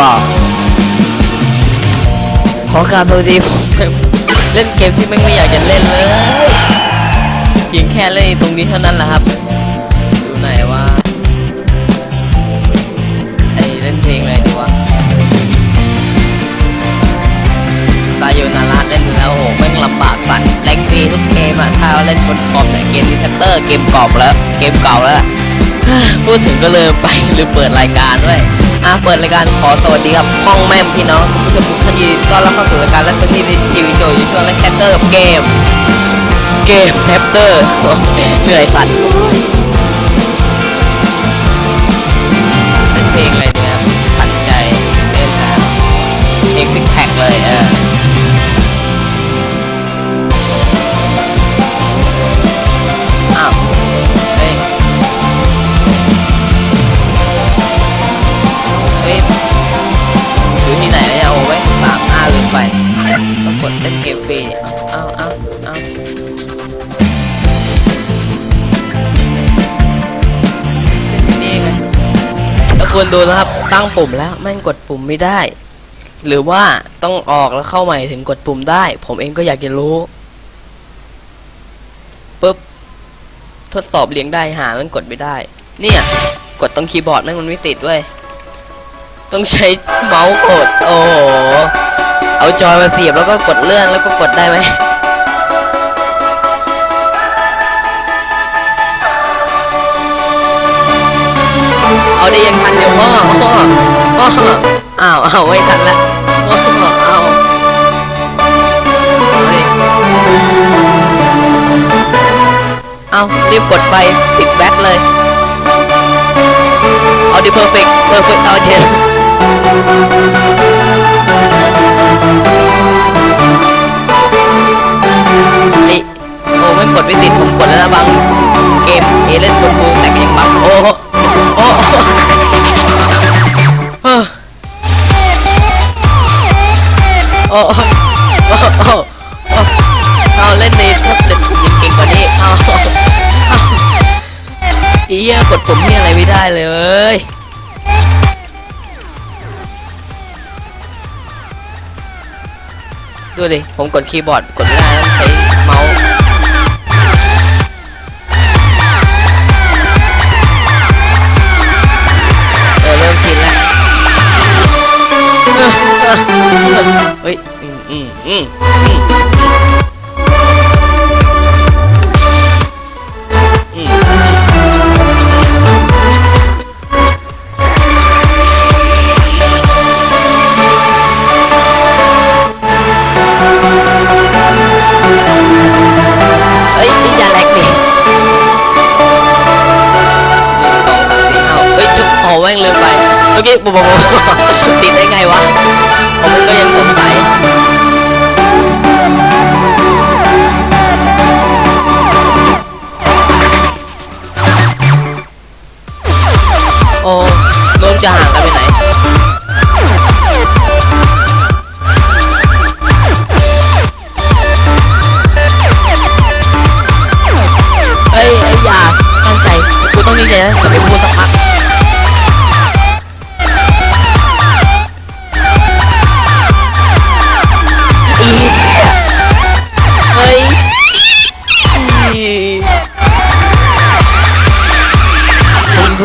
บาขอการสวัสดีผมเล่นเกมที่ไม่ไม่อยากจะเล่นเลยเพียงแค่เล่นตรงนี้เท่านั้นแหละครับดูไหนว่าไอเล่นเพลงอะไรดีวะตาโยนาระเล่นแล้วโอ้โหแม่งลำบากสัตว์แรงปีทุกเกมอะถ้าเล่นบนคอมเนี่ยเกมดีเซนเตอร์เกมกรอบแล้ว เกมเก่าแล้วพูดถึงก็เลืมไปลืมเปิดรายการด้วย อะเปิดรายการขอสวัสดีครับห้องแม่มพี่น้องคุณผู้ชมทุกท่านยินดีต้อนรับเข้าสู่รายการและสนีทีวีโชว์อยู่ช่วงและแคตเตอร์กับเกม เกมแทปเตอร์เหนื่อยสัตว์เป็นเพลงอะไร ควรดูนะครับ ตั้งปุ่มแล้วแม่งกดปุ่มไม่ได้ หรือว่าต้องออกแล้วเข้าใหม่ถึงกดปุ่มได้ ผมเองก็อยากจะรู้ปุ๊บทดสอบเลี้ยงได้หามันกดไม่ได้ เนี่ย กดตรงคีย์บอร์ดแม่งมันไม่ติดเว้ยต้องใช้เมาส์กด โอ้โหเอาจอยมาเสียบแล้วก็กดเลื่อนแล้วก็กดได้ไหม เอาได้ยังทันอยู่พ่อพ่อพ่ออ้าวเอาไม่ทันละพ่อเอาเอาดิเอารีบกดไปติดแบ็คเลย เอาดิเพอร์เฟกต์เพอร์เฟกต์เอาเทนนี่โอ้ไม่กดไม่ติดผมกดแล้วนะบางเกมเอเล่นบนมือแต่ก็ยังบังโอ้โหโอ้โห เออโอ้โหเอาเล่นในแท็บเล็ตยังเก่งกว่านี้เอาเอาอีเหี้ยกดปุ่มที่อะไรไม่ได้เลยเว้ยดูดิ ผมกดคีย์บอร์ด กดไม่ได้ต้องใช้เมาส์ ปุ๊บปุ๊บบติดได้ไงวะผมก็ยังสงสัยโอ้โน้มจะห่างกันไปไหน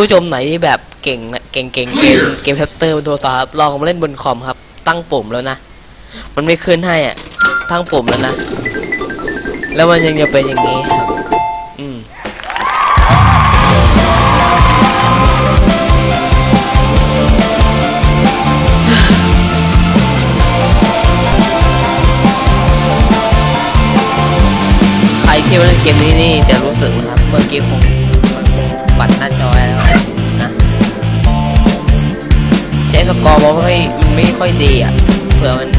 ผู้ชมไหนที่แบบเก่งนะเก่งเก่งเกมเกมแท็บเตอร์บนโทรศัพท์ลองมาเล่นบนคอมครับ ตั้งปุ่มแล้วนะ มันไม่ขึ้นให้อะ ตั้งปุ่มแล้วนะ แล้วมันยังจะเป็นอย่างนี้ครับอืมใครที่เล่นเกมนี้นี่จะรู้สึกนะครับ เมื่อกี้คงปัดหน้า สกอร์บอกว่าไม่ไม่ค่อยดีอะเผื่อมัน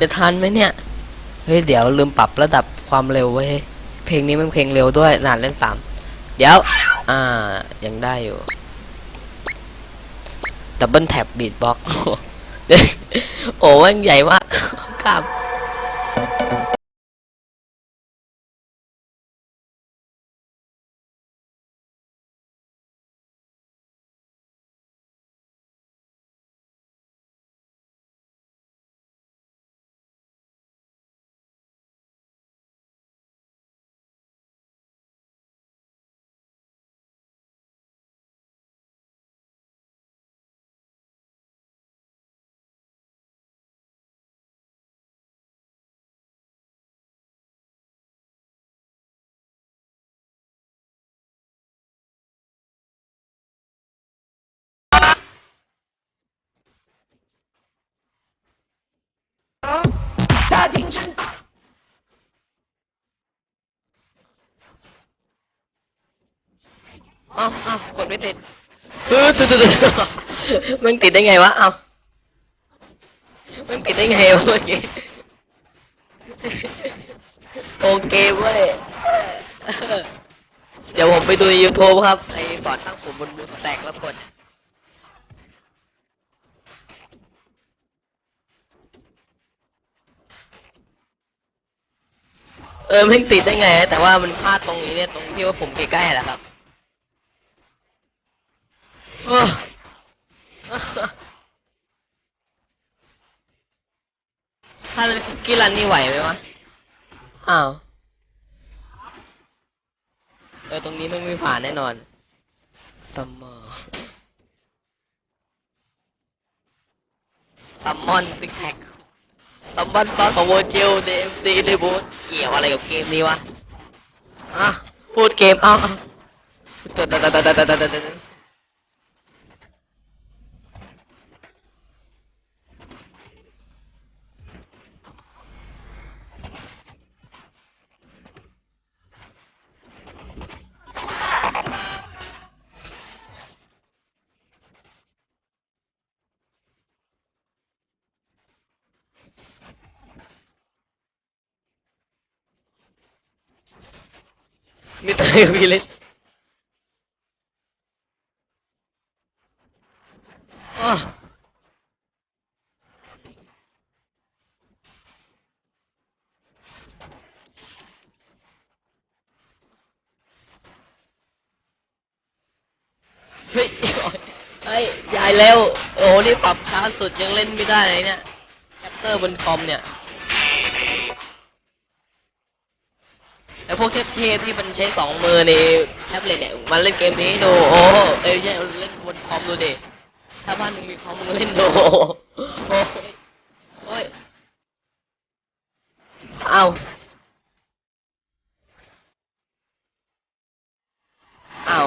จะทันไหมเนี่ย เฮ้ย เดี๋ยวลืมปรับระดับความเร็วไว้เพลงนี้มันเพลงเร็วด้วยนานเล่นสามเดี๋ยว อ่า ยังได้อยู่ดับเบิลแท็บบีทบ็อกโอ้โหมันใหญ่มากครับ ทิ้อ้าวอ้าวกดไม่ติดเออตึ๊ดตึ๊ดมันติดได้ไงวะอ้าวมันติดได้ไงวะเมื่อกี้โอเคเว้ยเดี๋ยวผมไปดู YouTube ครับ ไอ้สอนตั้งผมบนบูสแต็กแล้วกด ออมันติดได้ไง แต่ว่ามันพลาดตรงนี้เนี่ยตรงที่ว่าผมใกล้ๆแหละครับเออถ้าเล่นคุกกี้รันนี่ไหวไหมวะ อ้าว เออตรงนี้ไม่มีผ่านแน่นอนซัมเมอร์ซัมมอนซิกแพค สัมมอนซอสของโวจิลเดมซีรีบูทเกี่ยวอะไรกับเกมนี้วะอะพูดเกมเอ้าเอ้า มีเตยวีเลยอ้าวเฮ้ยเฮ้ยยายเร็ว โอ้โหนี่ปรับช้าสุดยังเล่นไม่ได้เลยเนี่ย แคปเตอร์บนคอมเนี่ย พวกเทพๆที่มันใช้สองมือในแท็บเล็ตเนี่ยมันเล่นเกมนี้ดูโอ้เอ้ยใช่เล่นบนคอมดูดิถ้าบ้านมึงมีคอมมึงเล่นดูโอ้ยโอ้ยเอาเอา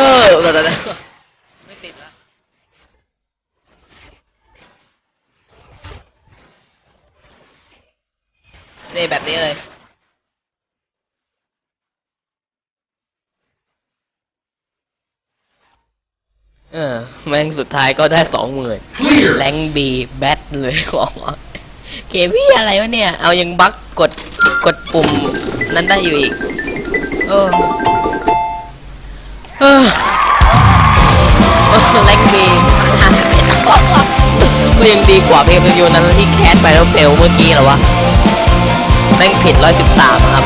ฟินิชเชอร์แต่แต่ไม่ติดละนี่แบบนี้เลยเออแม่งสุดท้ายก็ได้สองหมื่น Clear. แรงบีแบทเลยบอกว่าเกมพี่อะไรวะเนี่ย เอายังบักกดกดปุ่มนั้นได้อยู่อีก เออ เออแรงบีก็ยังดีกว่าเพลงยูนั้นที่แคสไปแล้วเฟลเมื่อกี้เหรอวะแม่งผิดร้อยสิบสามครับ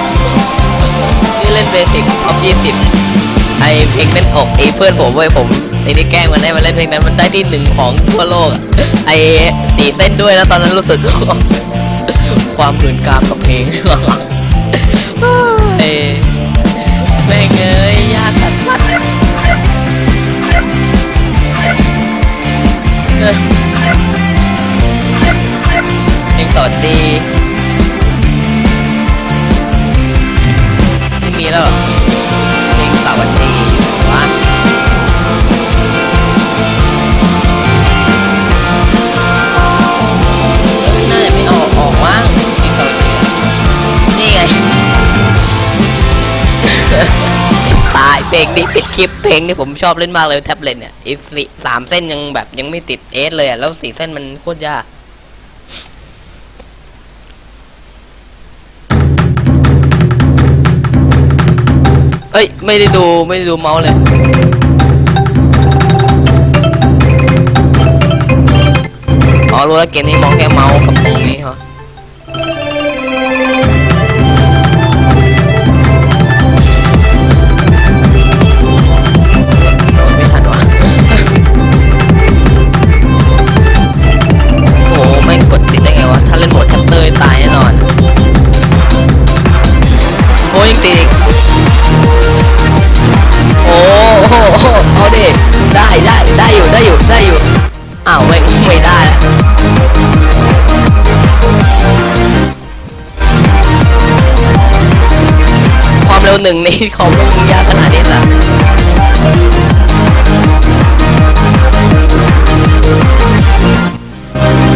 นี่เล่นเบสิกท็อปยี่สิบไอเพลงเป็นอกไอเพื่อนผมเว้ยผมไอที่แกล้งมันได้มาเล่นเพลงนั้นมันได้ที่หนึ่งของทั่วโลกไอสีเส้นด้วยแล้วตอนนั้นรู้สึก ความหืนกามกับเพลง งที่ผมชอบเล่นมากเลยแท็บเล็ตเนี่ยอีสี่สามเส้นยังแบบยังไม่ติดเอสเลยอะแล้วสี่เส้นมันโคตรยากเอ้ย ไม่ได้ดูไม่ได้ดูเมาส์เลย อ๋อรู้แล้วเกมนี้มองแค่เมาส์กับตรงนี้เห หนึ่งในคอมต้องยากขนาดนี้ละ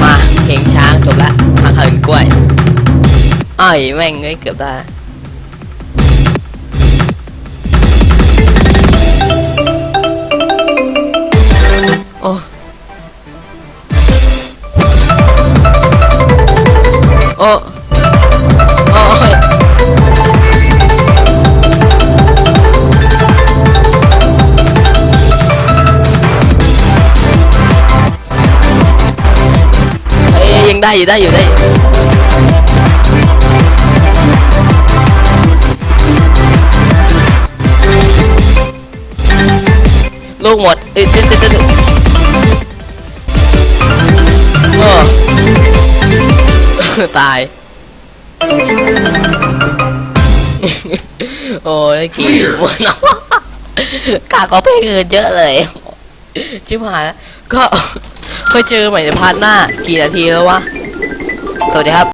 มาเพลงช้างจบละข้างคืนกล้วยอ้ายแม่งเอ้ยเกือบได้โอ้โอ้ งได้อยู่ได้อยู่ได้อยู่ลูกหมดเอ้ยตึ๊ดตึ๊ดตึ๊ดตึ๊ดโอ้ตาย โอ้ยกี่วันเนาะกาก็เพลงอื่นเยอะเลย ชิบหายแล้วก็ ค่อยเจอใหม่ในพาร์ทหน้า กี่นาทีแล้ววะ สวัสดีครับ